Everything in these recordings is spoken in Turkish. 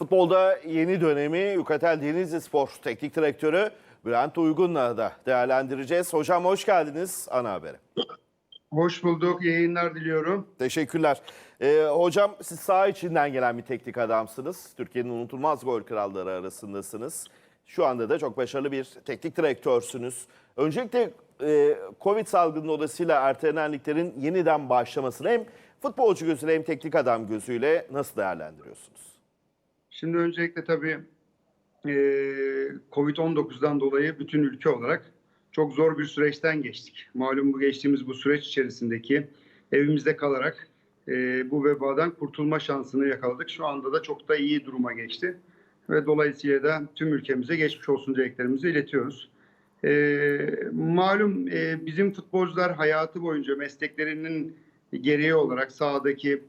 Futbolda yeni dönemi Yukatel Denizli Spor Teknik Direktörü Bülent Uygun'la da değerlendireceğiz. Hocam hoş geldiniz ana habere. Hoş bulduk. Yayınlar diliyorum. Teşekkürler. Ee, hocam siz saha içinden gelen bir teknik adamsınız. Türkiye'nin unutulmaz gol kralları arasındasınız. Şu anda da çok başarılı bir teknik direktörsünüz. Öncelikle e, Covid salgını dolayısıyla ertelenen liglerin yeniden başlamasını hem futbolcu gözüyle hem teknik adam gözüyle nasıl değerlendiriyorsunuz? Şimdi öncelikle tabii e, Covid-19'dan dolayı bütün ülke olarak çok zor bir süreçten geçtik. Malum bu geçtiğimiz bu süreç içerisindeki evimizde kalarak e, bu vebadan kurtulma şansını yakaladık. Şu anda da çok da iyi duruma geçti. Ve dolayısıyla da tüm ülkemize geçmiş olsun dileklerimizi iletiyoruz. E, malum e, bizim futbolcular hayatı boyunca mesleklerinin gereği olarak sahadaki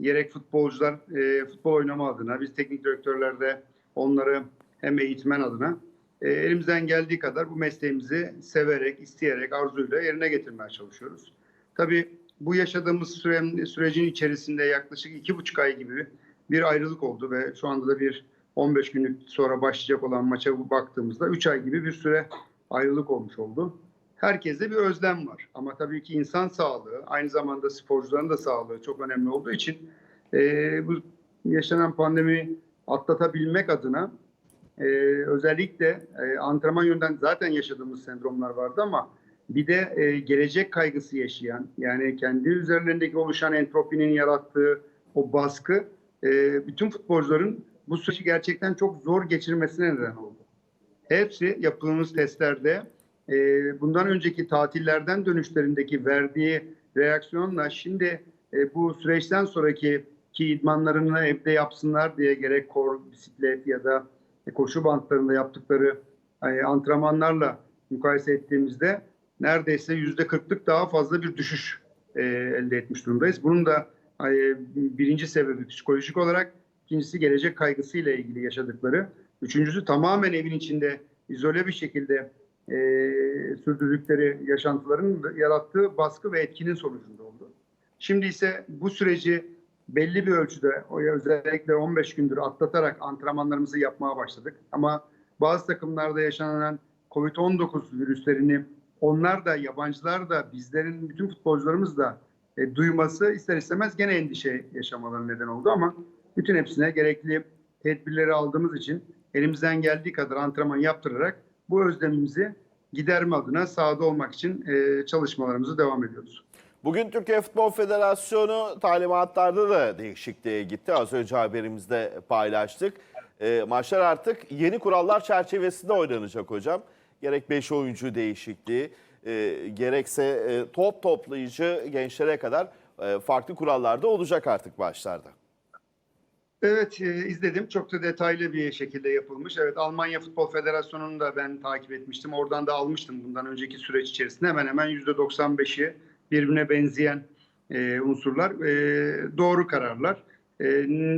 gerek futbolcular e, futbol oynama adına biz teknik direktörler de onları hem eğitmen adına e, elimizden geldiği kadar bu mesleğimizi severek, isteyerek, arzuyla yerine getirmeye çalışıyoruz. Tabii bu yaşadığımız süre, sürecin içerisinde yaklaşık iki buçuk ay gibi bir ayrılık oldu ve şu anda da bir 15 günlük sonra başlayacak olan maça baktığımızda 3 ay gibi bir süre ayrılık olmuş oldu. Herkeste bir özlem var. Ama tabii ki insan sağlığı, aynı zamanda sporcuların da sağlığı çok önemli olduğu için e, bu yaşanan pandemi atlatabilmek adına e, özellikle e, antrenman yönden zaten yaşadığımız sendromlar vardı ama bir de e, gelecek kaygısı yaşayan yani kendi üzerlerindeki oluşan entropinin yarattığı o baskı e, bütün futbolcuların bu süreci gerçekten çok zor geçirmesine neden oldu. Hepsi yaptığımız testlerde e, bundan önceki tatillerden dönüşlerindeki verdiği reaksiyonla şimdi e, bu süreçten sonraki ki idmanlarını evde yapsınlar diye gerek kor, bisiklet ya da koşu bantlarında yaptıkları e, antrenmanlarla mukayese ettiğimizde neredeyse yüzde kırklık daha fazla bir düşüş e, elde etmiş durumdayız. Bunun da e, birinci sebebi psikolojik olarak, ikincisi gelecek kaygısıyla ilgili yaşadıkları, üçüncüsü tamamen evin içinde izole bir şekilde e, sürdürdükleri yaşantıların yarattığı baskı ve etkinin sonucunda oldu. Şimdi ise bu süreci belli bir ölçüde özellikle 15 gündür atlatarak antrenmanlarımızı yapmaya başladık. Ama bazı takımlarda yaşanan Covid-19 virüslerini onlar da yabancılar da bizlerin bütün futbolcularımız da e, duyması ister istemez gene endişe yaşamalarına neden oldu ama bütün hepsine gerekli tedbirleri aldığımız için elimizden geldiği kadar antrenman yaptırarak bu özlemimizi giderme adına sahada olmak için e, çalışmalarımızı devam ediyoruz. Bugün Türkiye Futbol Federasyonu talimatlarda da değişikliğe gitti. Az önce haberimizde paylaştık. E, maçlar artık yeni kurallar çerçevesinde oynanacak hocam. Gerek 5 oyuncu değişikliği, e, gerekse e, top toplayıcı gençlere kadar e, farklı kurallarda olacak artık maçlarda. Evet e, izledim. Çok da detaylı bir şekilde yapılmış. Evet Almanya Futbol Federasyonu'nu da ben takip etmiştim. Oradan da almıştım bundan önceki süreç içerisinde. Hemen hemen %95'i birbirine benzeyen e, unsurlar. E, doğru kararlar. E,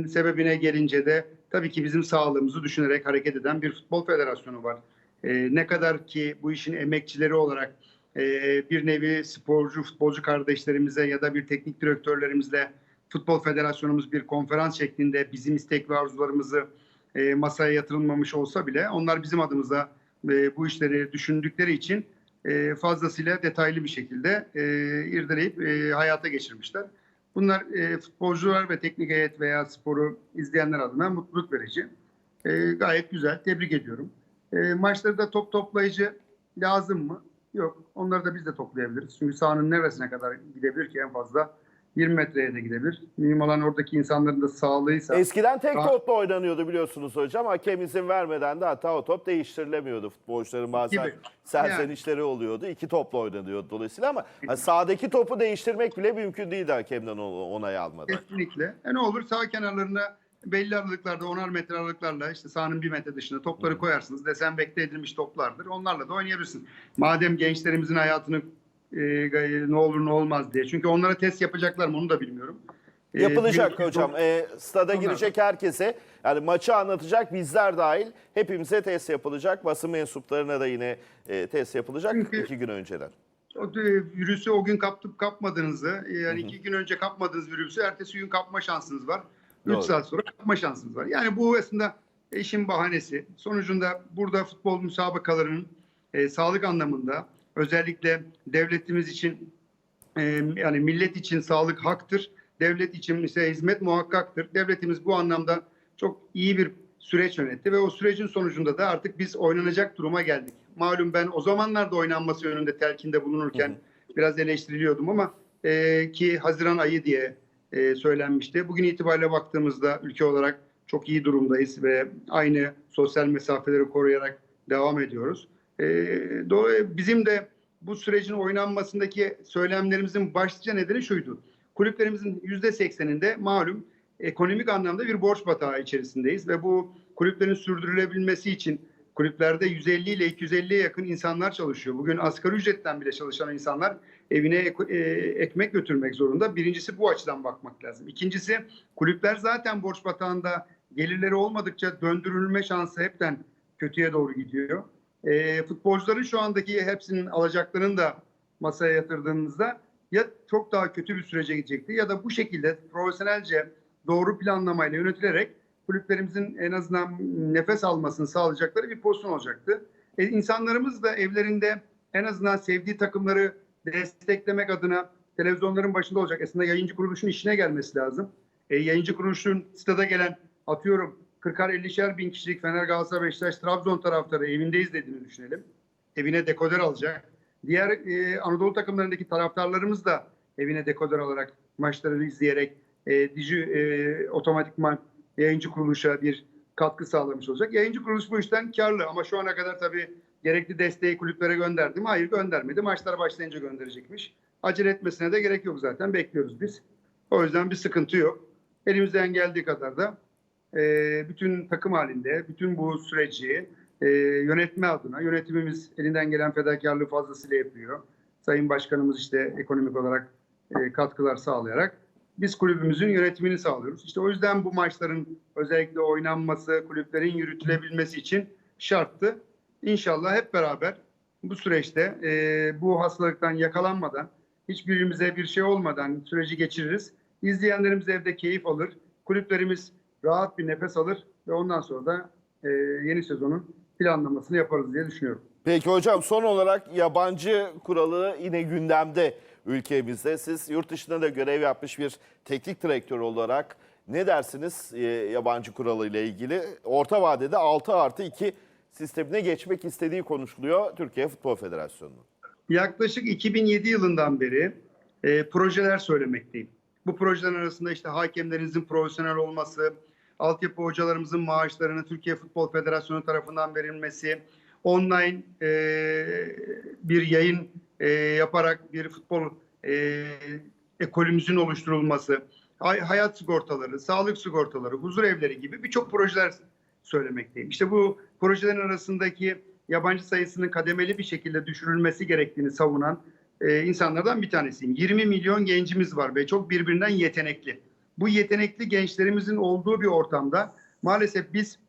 sebebine gelince de tabii ki bizim sağlığımızı düşünerek hareket eden bir futbol federasyonu var. E, ne kadar ki bu işin emekçileri olarak e, bir nevi sporcu, futbolcu kardeşlerimize ya da bir teknik direktörlerimizle Futbol Federasyonumuz bir konferans şeklinde bizim istek ve arzularımızı e, masaya yatırılmamış olsa bile onlar bizim adımıza e, bu işleri düşündükleri için e, fazlasıyla detaylı bir şekilde e, irdeleyip e, hayata geçirmişler. Bunlar e, futbolcular ve teknik heyet veya sporu izleyenler adına mutluluk verici. E, gayet güzel, tebrik ediyorum. E, maçlarda top toplayıcı lazım mı? Yok. Onları da biz de toplayabiliriz. Çünkü sahanın neresine kadar gidebilir ki en fazla? 20 metreye de gidebilir. Mühim olan oradaki insanların da sağlığıysa. Eskiden tek topla oynanıyordu biliyorsunuz hocam. Hakem izin vermeden de hatta o top değiştirilemiyordu. Futbolcuların bazen Gibi. serzenişleri oluyordu. İki topla oynanıyordu dolayısıyla ama hani sahadaki topu değiştirmek bile mümkün değildi hakemden onay almadan. Kesinlikle. E ne olur sağ kenarlarına belli aralıklarda, onar metre aralıklarla işte sahanın bir metre dışına topları koyarsınız. Desenfekte edilmiş toplardır. Onlarla da oynayabilirsin. Madem gençlerimizin hayatını e, ne olur ne olmaz diye. Çünkü onlara test yapacaklar mı onu da bilmiyorum. E, Yapılacak bir- hocam. E, stada Onlar- girecek herkese yani maçı anlatacak bizler dahil hepimize test yapılacak. Basın mensuplarına da yine e, test yapılacak Çünkü- iki gün önceden. O e, virüsü o gün kaptıp kapmadığınızı, yani iki gün önce kapmadığınız virüsü ertesi gün kapma şansınız var. 3 Doğru. saat sonra yapma şansımız var. Yani bu aslında işin bahanesi. Sonucunda burada futbol müsabakalarının e, sağlık anlamında özellikle devletimiz için e, yani millet için sağlık haktır. Devlet için ise hizmet muhakkaktır. Devletimiz bu anlamda çok iyi bir süreç yönetti ve o sürecin sonucunda da artık biz oynanacak duruma geldik. Malum ben o zamanlarda oynanması yönünde telkinde bulunurken biraz eleştiriliyordum ama e, ki Haziran ayı diye e, söylenmişti. Bugün itibariyle baktığımızda ülke olarak çok iyi durumdayız ve aynı sosyal mesafeleri koruyarak devam ediyoruz. E, dolayı bizim de bu sürecin oynanmasındaki söylemlerimizin başlıca nedeni şuydu. Kulüplerimizin yüzde sekseninde malum ekonomik anlamda bir borç batağı içerisindeyiz ve bu kulüplerin sürdürülebilmesi için kulüplerde 150 ile 250'ye yakın insanlar çalışıyor. Bugün asgari ücretten bile çalışan insanlar evine e, ekmek götürmek zorunda. Birincisi bu açıdan bakmak lazım. İkincisi kulüpler zaten borç batağında gelirleri olmadıkça döndürülme şansı hepten kötüye doğru gidiyor. E, futbolcuların şu andaki hepsinin alacaklarını da masaya yatırdığınızda ya çok daha kötü bir sürece gidecekti ya da bu şekilde profesyonelce doğru planlamayla yönetilerek kulüplerimizin en azından nefes almasını sağlayacakları bir pozisyon olacaktı. E, insanlarımız da evlerinde en azından sevdiği takımları desteklemek adına televizyonların başında olacak. Aslında yayıncı kuruluşun işine gelmesi lazım. E, yayıncı kuruluşun stada gelen atıyorum 40'ar 50'şer bin kişilik Fener Galatasaray Beşiktaş Trabzon taraftarı evindeyiz dediğini düşünelim. Evine dekoder alacak. Diğer e, Anadolu takımlarındaki taraftarlarımız da evine dekoder alarak maçları izleyerek e, diji, e, otomatikman yayıncı kuruluşa bir katkı sağlamış olacak. Yayıncı kuruluş bu işten karlı ama şu ana kadar tabii gerekli desteği kulüplere gönderdim. Hayır göndermedi. Maçlar başlayınca gönderecekmiş. Acele etmesine de gerek yok zaten. Bekliyoruz biz. O yüzden bir sıkıntı yok. Elimizden geldiği kadar da e, bütün takım halinde, bütün bu süreci e, yönetme adına, yönetimimiz elinden gelen fedakarlığı fazlasıyla yapıyor. Sayın Başkanımız işte ekonomik olarak e, katkılar sağlayarak biz kulübümüzün yönetimini sağlıyoruz. İşte o yüzden bu maçların özellikle oynanması, kulüplerin yürütülebilmesi için şarttı. İnşallah hep beraber bu süreçte e, bu hastalıktan yakalanmadan, hiçbirimize bir şey olmadan süreci geçiririz. İzleyenlerimiz evde keyif alır, kulüplerimiz rahat bir nefes alır ve ondan sonra da e, yeni sezonun planlamasını yaparız diye düşünüyorum. Peki hocam son olarak yabancı kuralı yine gündemde ülkemizde. Siz yurt dışında da görev yapmış bir teknik direktör olarak ne dersiniz e, yabancı kuralı ile ilgili? Orta vadede 6 artı 2 sistemine geçmek istediği konuşuluyor Türkiye Futbol Federasyonu'nun. Yaklaşık 2007 yılından beri e, projeler söylemekteyim. Bu projelerin arasında işte hakemlerimizin profesyonel olması, altyapı hocalarımızın maaşlarının Türkiye Futbol Federasyonu tarafından verilmesi, online e, bir yayın e, yaparak bir futbol e, ekolümüzün oluşturulması, hay- hayat sigortaları, sağlık sigortaları, huzur evleri gibi birçok projeler söylemekteyim. İşte bu projelerin arasındaki yabancı sayısının kademeli bir şekilde düşürülmesi gerektiğini savunan e, insanlardan bir tanesiyim. 20 milyon gencimiz var ve çok birbirinden yetenekli. Bu yetenekli gençlerimizin olduğu bir ortamda maalesef biz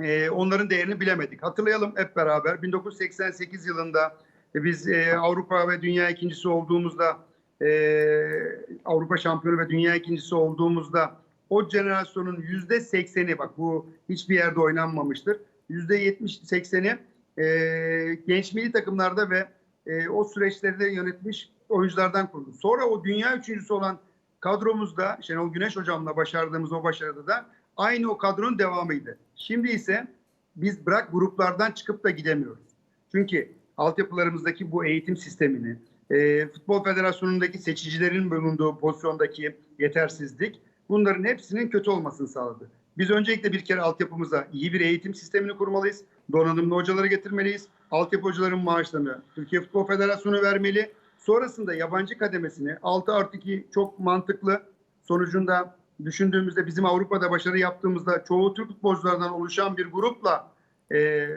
e, onların değerini bilemedik. Hatırlayalım hep beraber 1988 yılında biz e, Avrupa ve Dünya ikincisi olduğumuzda e, Avrupa şampiyonu ve Dünya ikincisi olduğumuzda o jenerasyonun yüzde sekseni bak bu hiçbir yerde oynanmamıştır. Yüzde yetmiş sekseni e, genç milli takımlarda ve e, o süreçleri de yönetmiş oyunculardan kuruldu. Sonra o dünya üçüncüsü olan kadromuzda Şenol Güneş hocamla başardığımız o başarıda da aynı o kadronun devamıydı. Şimdi ise biz bırak gruplardan çıkıp da gidemiyoruz. Çünkü altyapılarımızdaki bu eğitim sistemini, e, Futbol Federasyonu'ndaki seçicilerin bulunduğu pozisyondaki yetersizlik bunların hepsinin kötü olmasını sağladı. Biz öncelikle bir kere altyapımıza iyi bir eğitim sistemini kurmalıyız. Donanımlı hocaları getirmeliyiz. Altyapı hocaların maaşlarını Türkiye Futbol Federasyonu vermeli. Sonrasında yabancı kademesini 6 artı 2 çok mantıklı. Sonucunda düşündüğümüzde bizim Avrupa'da başarı yaptığımızda çoğu Türk futbolculardan oluşan bir grupla e,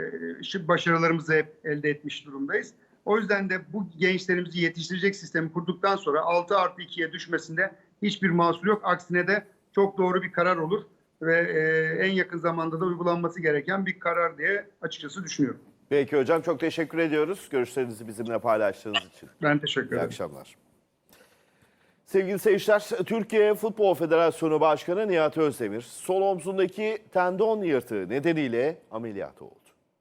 başarılarımızı hep elde etmiş durumdayız. O yüzden de bu gençlerimizi yetiştirecek sistemi kurduktan sonra 6 artı 2'ye düşmesinde hiçbir mahsur yok. Aksine de çok doğru bir karar olur ve e, en yakın zamanda da uygulanması gereken bir karar diye açıkçası düşünüyorum. Peki hocam çok teşekkür ediyoruz görüşlerinizi bizimle paylaştığınız için. Ben teşekkür İyi ederim. akşamlar. Sevgili seyirciler, Türkiye Futbol Federasyonu Başkanı Nihat Özdemir, sol omzundaki tendon yırtığı nedeniyle ameliyat oldu.